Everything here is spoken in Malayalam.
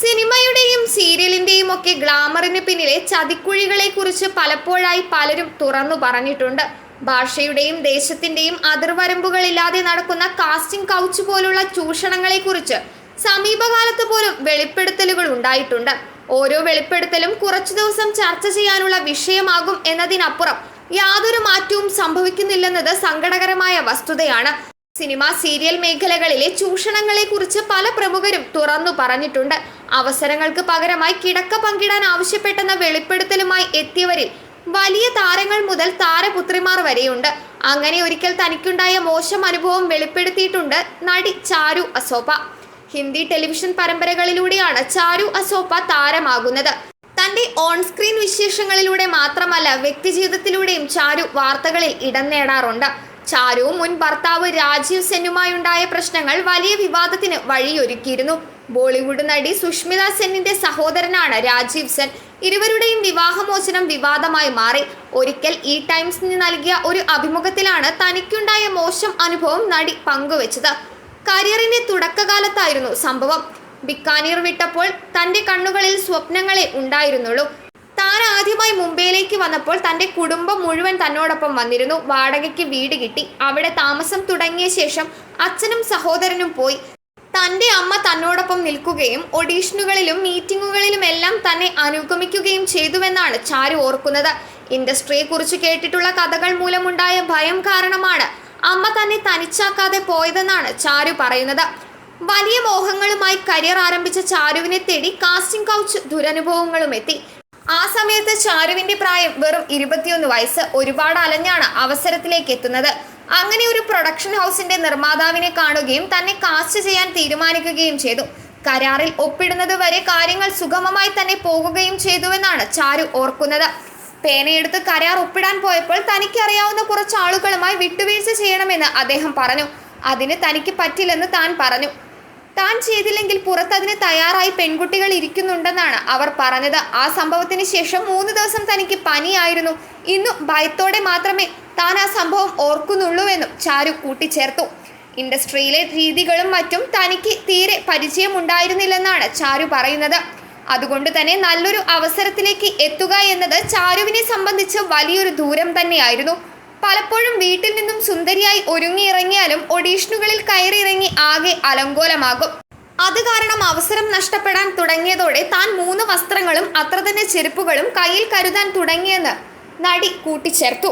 സിനിമയുടെയും സീരിയലിന്റെയും ഒക്കെ ഗ്ലാമറിന് പിന്നിലെ ചതിക്കുഴികളെ കുറിച്ച് പലപ്പോഴായി പലരും തുറന്നു പറഞ്ഞിട്ടുണ്ട്. ഭാഷയുടെയും ദേശത്തിന്റെയും അതിർവരമ്പുകളില്ലാതെ നടക്കുന്ന കാസ്റ്റിംഗ് കൗച്ച് പോലുള്ള ചൂഷണങ്ങളെക്കുറിച്ച് സമീപകാലത്ത് പോലും വെളിപ്പെടുത്തലുകൾ ഉണ്ടായിട്ടുണ്ട്. ഓരോ വെളിപ്പെടുത്തലും കുറച്ചു ദിവസം ചർച്ച ചെയ്യാനുള്ള വിഷയമാകും എന്നതിനപ്പുറം യാതൊരു മാറ്റവും സംഭവിക്കുന്നില്ലെന്നത് സങ്കടകരമായ വസ്തുതയാണ്. സിനിമ സീരിയൽ മേഖലകളിലെ ചൂഷണങ്ങളെ കുറിച്ച് പല പ്രമുഖരും തുറന്നു പറഞ്ഞിട്ടുണ്ട്. അവസരങ്ങൾക്ക് പകരമായി കിടക്ക പങ്കിടാൻ ആവശ്യപ്പെട്ടെന്ന വെളിപ്പെടുത്തലുമായി എത്തിയവരിൽ വലിയ താരങ്ങൾ മുതൽ താരപുത്രിമാർ വരെയുണ്ട്. അങ്ങനെ ഒരിക്കൽ തനിക്കുണ്ടായ മോശം അനുഭവം വെളിപ്പെടുത്തിയിട്ടുണ്ട് നടി ചാരു അസോപ ഹിന്ദി ടെലിവിഷൻ പരമ്പരകളിലൂടെയാണ് ചാരു അസോപ താരമാകുന്നത്. തന്റെ ഓൺ സ്ക്രീൻ വിശേഷങ്ങളിലൂടെ മാത്രമല്ല വ്യക്തിജീവിതത്തിലൂടെയും ചാരു വാർത്തകളിൽ ഇടം നേടാറുണ്ട്. ചാരുവും മുൻ ഭർത്താവ് രാജീവ് സെന്നുമായുണ്ടായ പ്രശ്നങ്ങൾ വലിയ വിവാദത്തിന് വഴിയൊരുക്കിയിരുന്നു. ബോളിവുഡ് നടി സുഷ്മിത സെന്നിന്റെ സഹോദരനാണ് രാജീവ് സെൻ. ഇരുവരുടെയും വിവാഹമോചനം വിവാദമായി മാറി. ഒരിക്കൽ ഈ ടൈംസിന് നൽകിയ ഒരു അഭിമുഖത്തിലാണ് തനിക്കുണ്ടായ മോശം അനുഭവം നടി പങ്കുവച്ചത്. കരിയറിന്റെ തുടക്കകാലത്തായിരുന്നു സംഭവം. ബിക്കാനീർ വിട്ടപ്പോൾ തന്റെ കണ്ണുകളിൽ സ്വപ്നങ്ങളെ ഉണ്ടായിരുന്നുള്ളൂ. താൻ ആദ്യമായി മുംബൈയിലേക്ക് വന്നപ്പോൾ തന്റെ കുടുംബം മുഴുവൻ തന്നോടൊപ്പം വന്നിരുന്നു. വാടകയ്ക്ക് വീട് കിട്ടി. അവിടെ താമസം തുടങ്ങിയ ശേഷം അച്ഛനും സഹോദരനും പോയി. തന്റെ അമ്മ തന്നോടൊപ്പം നിൽക്കുകയും ഒഡീഷനുകളിലും മീറ്റിങ്ങുകളിലും എല്ലാം തന്നെ അനുഗമിക്കുകയും ചെയ്തുവെന്നാണ് ചാരു ഓർക്കുന്നത്. ഇൻഡസ്ട്രിയെ കുറിച്ച് കേട്ടിട്ടുള്ള കഥകൾ മൂലമുണ്ടായ ഭയം കാരണമാണ് അമ്മ തന്നെ തനിച്ചാക്കാതെ പോയതെന്നാണ് ചാരു പറയുന്നത്. വലിയ മോഹങ്ങളുമായി കരിയർ ആരംഭിച്ച ചാരുവിനെ തേടി കാസ്റ്റിംഗ് കൗച്ച് ദുരനുഭവങ്ങളും എത്തി. ആ സമയത്ത് ചാരുവിന്റെ പ്രായം വെറും ഇരുപത്തിയൊന്ന് വയസ്സ് ഒരുപാട് അലഞ്ഞാണ് അവസരത്തിലേക്ക് എത്തുന്നത്. അങ്ങനെ ഒരു പ്രൊഡക്ഷൻ ഹൗസിന്റെ നിർമ്മാതാവിനെ കാണുകയും തന്നെ കാസ്റ്റ് ചെയ്യാൻ തീരുമാനിക്കുകയും ചെയ്തു. കരാറിൽ ഒപ്പിടുന്നത് വരെ കാര്യങ്ങൾ സുഗമമായി തന്നെ പോകുകയും ചെയ്തുവെന്നാണ് ചാരു ഓർക്കുന്നത്. പേനയെടുത്ത് കരാർ ഒപ്പിടാൻ പോയപ്പോൾ തനിക്കറിയാവുന്ന കുറച്ച് ആളുകളുമായി വിട്ടുവീഴ്ച ചെയ്യണമെന്ന് അദ്ദേഹം പറഞ്ഞു. അതിന് തനിക്ക് പറ്റില്ലെന്ന് താൻ പറഞ്ഞു. താൻ ചെയ്തില്ലെങ്കിൽ പുറത്തതിന് തയ്യാറായി പെൺകുട്ടികൾ ഇരിക്കുന്നുണ്ടെന്നാണ് അവർ പറഞ്ഞത്. ആ സംഭവത്തിന് ശേഷം മൂന്ന് ദിവസം തനിക്ക് പനിയായിരുന്നു. ഇന്നു ഭയത്തോടെ മാത്രമേ താൻ ആ സംഭവം ഓർക്കുന്നുള്ളൂവെന്നും ചാരു കൂട്ടിച്ചേർത്തു. ഇൻഡസ്ട്രിയിലെ രീതികളും മറ്റും തനിക്ക് തീരെ പരിചയമുണ്ടായിരുന്നില്ലെന്നാണ് ചാരു പറയുന്നത്. അതുകൊണ്ട് തന്നെ നല്ലൊരു അവസരത്തിലേക്ക് എത്തുക എന്നത് ചാരുവിനെ സംബന്ധിച്ച് വലിയൊരു ദൂരം തന്നെയായിരുന്നു. പലപ്പോഴും വീട്ടിൽ നിന്നും സുന്ദരിയായി ഒരുങ്ങിയിറങ്ങിയാലും ഒഡീഷനുകളിൽ കയറിയിറങ്ങി ആകെ അലങ്കോലമാകും. അത് കാരണം അവസരം നഷ്ടപ്പെടാൻ തുടങ്ങിയതോടെ താൻ മൂന്ന് വസ്ത്രങ്ങളും അത്ര തന്നെ ചെരുപ്പുകളും കയ്യിൽ കരുതാൻ തുടങ്ങിയെന്ന് നടി കൂട്ടിച്ചേർത്തു.